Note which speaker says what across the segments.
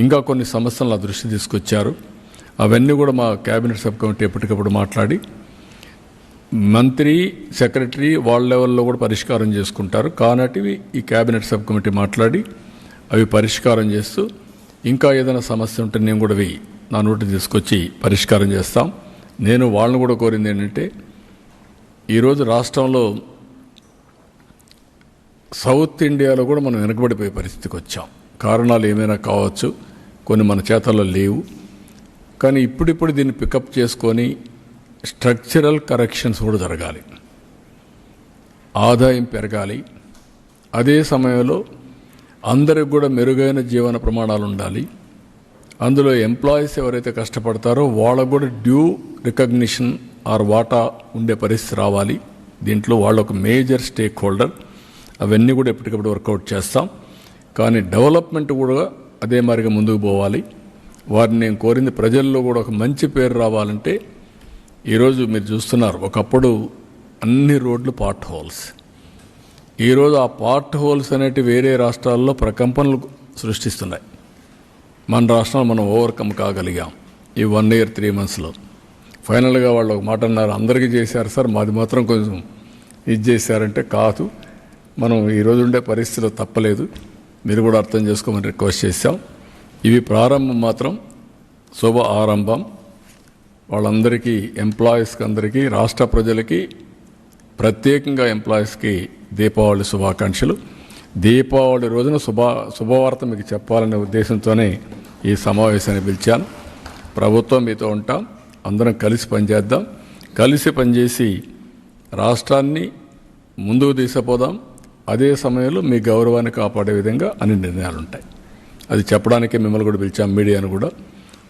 Speaker 1: ఇంకా కొన్ని సమస్యలను దృష్టి తీసుకొచ్చారు. అవన్నీ కూడా మా క్యాబినెట్ సబ్ కమిటీ ఎప్పటికప్పుడు మాట్లాడి మంత్రి సెక్రటరీ వాళ్ళ లెవెల్లో కూడా పరిష్కారం చేసుకుంటారు. కానటివి ఈ క్యాబినెట్ సబ్ కమిటీ మాట్లాడి అవి పరిష్కారం చేస్తూ ఇంకా ఏదైనా సమస్య ఉంటే నేను కూడా అవి నా నోటి తీసుకొచ్చి పరిష్కారం చేస్తాం. నేను వాళ్ళని కూడా కోరింది ఏంటంటే ఈరోజు రాష్ట్రంలో సౌత్ ఇండియాలో కూడా మనం వెనకబడిపోయే పరిస్థితికి వచ్చాం. కారణాలు ఏమైనా కావచ్చు కొన్ని మన చేతల్లో లేవు. కానీ ఇప్పుడిప్పుడు దీన్ని పికప్ చేసుకొని స్ట్రక్చరల్ కరెక్షన్స్ కూడా జరగాలి. ఆదాయం పెరగాలి. అదే సమయంలో అందరికి కూడా మెరుగైన జీవన ప్రమాణాలు ఉండాలి. అందులో ఎంప్లాయీస్ ఎవరైతే కష్టపడతారో వాళ్ళకు కూడా డ్యూ రికగ్నిషన్ ఆర్ వాటా ఉండే పరిస్థితి రావాలి. దీంట్లో వాళ్ళు ఒక మేజర్ స్టేక్ హోల్డర్ అవన్నీ కూడా ఎప్పటికప్పుడు వర్కౌట్ చేస్తాం. కానీ డెవలప్మెంట్ కూడా అదే మరిగా ముందుకు పోవాలి. వారిని నేను కోరింది ప్రజల్లో కూడా ఒక మంచి పేరు రావాలంటే ఈరోజు మీరు చూస్తున్నారు ఒకప్పుడు అన్ని రోడ్లు పార్ట్ హోల్స్. ఈరోజు ఆ పార్ట్ హోల్స్ అనేటి వేరే రాష్ట్రాల్లో ప్రకంపనలు సృష్టిస్తున్నాయి. మన రాష్ట్రంలో మనం ఓవర్కమ్ కాగలిగాం ఈ వన్ ఇయర్ త్రీ మంత్స్లో. ఫైనల్గా వాళ్ళు ఒక మాట అన్నారు అందరికీ చేశారు సార్ మాది మాత్రం కొంచెం ఇది చేశారంటే కాదు. మనం ఈరోజు ఉండే పరిస్థితిలో తప్పలేదు. మీరు కూడా అర్థం చేసుకోమని రిక్వెస్ట్ చేశాం. ఇవి ప్రారంభం మాత్రం శుభ ఆరంభం. వాళ్ళందరికీ ఎంప్లాయీస్కి అందరికీ రాష్ట్ర ప్రజలకి ప్రత్యేకంగా ఎంప్లాయీస్కి దీపావళి శుభాకాంక్షలు. దీపావళి రోజున శుభ శుభవార్త మీకు చెప్పాలనే ఉద్దేశంతోనే ఈ సమావేశాన్ని పిలిచాను. ప్రభుత్వం మీతో ఉంటాం. అందరం కలిసి పనిచేద్దాం. కలిసి పనిచేసి రాష్ట్రాన్ని ముందుకు తీసుకుపోదాం. అదే సమయంలో మీ గౌరవాన్ని కాపాడే విధంగా అన్ని నిర్ణయాలు ఉంటాయి అది చెప్పడానికే మిమ్మల్ని కూడా పిలిచాం మీడియాను కూడా.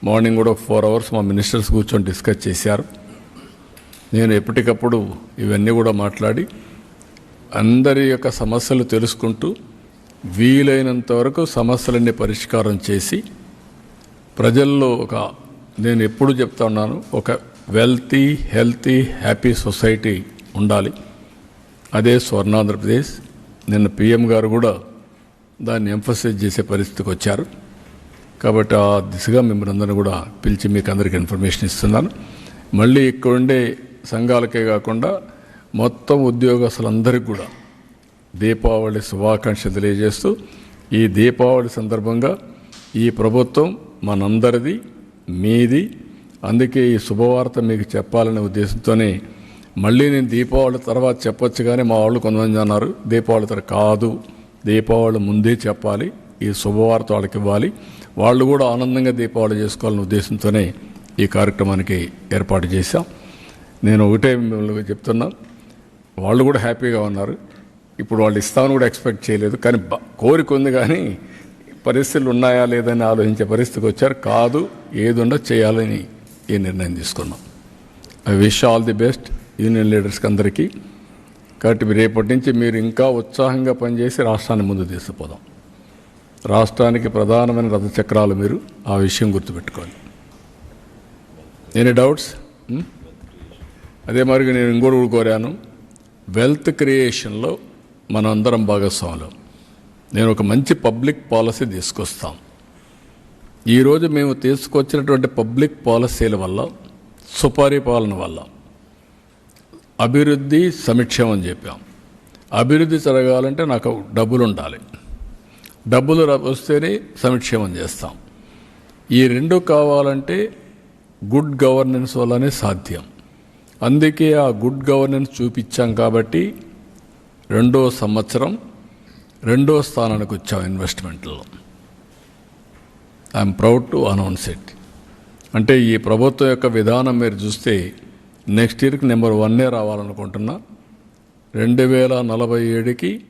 Speaker 1: మార్నింగ్ కూడా ఫోర్ అవర్స్ మా మినిస్టర్స్ కూర్చొని డిస్కస్ చేశారు. నేను ఎప్పటికప్పుడు ఇవన్నీ కూడా మాట్లాడి అందరి యొక్క సమస్యలు తెలుసుకుంటూ వీలైనంత వరకు సమస్యలన్నీ పరిష్కారం చేసి ప్రజల్లో ఒక నేను ఎప్పుడు చెప్తా ఉన్నాను ఒక వెల్తీ హెల్తీ హ్యాపీ సొసైటీ ఉండాలి. అదే స్వర్ణాంధ్రప్రదేశ్ నిన్న పిఎం గారు కూడా దాన్ని ఎంఫసైజ్ చేసే పరిస్థితికి వచ్చారు. కాబట్టి ఆ దిశగా మిమ్మల్ని అందరినీ కూడా పిలిచి మీకు అందరికీ ఇన్ఫర్మేషన్ ఇస్తున్నాను. మళ్ళీ ఇక్కడ ఉండే సంఘాలకే కాకుండా మొత్తం ఉద్యోగస్తులందరికీ కూడా దీపావళి శుభాకాంక్షలు తెలియజేస్తూ ఈ దీపావళి సందర్భంగా ఈ ప్రభుత్వం మనందరిది మీది. అందుకే ఈ శుభవార్త మీకు చెప్పాలనే ఉద్దేశంతోనే మళ్ళీ నేను దీపావళి తర్వాత చెప్పొచ్చు కానీ మా వాళ్ళు కొంతమంది అన్నారు దీపావళి తర్వాత కాదు. దీపావళి ముందే చెప్పాలి. ఈ శుభవార్త వాళ్ళకి ఇవ్వాలి. వాళ్ళు కూడా ఆనందంగా దీపావళి చేసుకోవాలనే ఉద్దేశంతోనే ఈ కార్యక్రమానికి ఏర్పాటు చేశాం. నేను ఒకటే మిమ్మల్ని చెప్తున్నా వాళ్ళు కూడా హ్యాపీగా ఉన్నారు. ఇప్పుడు వాళ్ళు ఇస్తామని కూడా ఎక్స్పెక్ట్ చేయలేదు కానీ కోరిక ఉంది కానీ పరిస్థితులు ఉన్నాయా లేదని ఆలోచించే పరిస్థితికి వచ్చారు. కాదు ఏది ఉండో చేయాలని ఈ నిర్ణయం తీసుకున్నాం. I wish all the best union లీడర్స్కి అందరికీ. కాబట్టి రేపటి నుంచి మీరు ఇంకా ఉత్సాహంగా పనిచేసి రాష్ట్రాన్ని ముందు తీసుకుపోదాం. రాష్ట్రానికి ప్రధానమైన రథచక్రాలు మీరు ఆ విషయం గుర్తుపెట్టుకోండి. Any doubts? అదే మరి నేను ఇంకోటి కూడా కోరాను. వెల్త్ క్రియేషన్లో మనందరం భాగస్వాములు. నేను ఒక మంచి పబ్లిక్ పాలసీ తీసుకొస్తాం. ఈరోజు మేము తీసుకొచ్చినటువంటి పబ్లిక్ పాలసీల వల్ల సుపరిపాలన వల్ల అభివృద్ధి సమిక్షం అని చెప్పాం. అభివృద్ధి జరగాలంటే నాకు డబ్బులు ఉండాలి డబ్బులు వస్తేనే సంక్షేమం చేస్తాం. ఈ రెండు కావాలంటే గుడ్ గవర్నెన్స్ వల్లనే సాధ్యం. అందుకే ఆ గుడ్ గవర్నెన్స్ చూపించాం కాబట్టి రెండో సంవత్సరం రెండో స్థానానికి వచ్చాం ఇన్వెస్ట్మెంట్లో. I'm proud to announce it. అంటే ఈ ప్రభుత్వం యొక్క విధానం మీరు చూస్తే నెక్స్ట్ ఇయర్కి నెంబర్ వన్నే రావాలనుకుంటున్నా. రెండు వేల నలభై ఏడుకి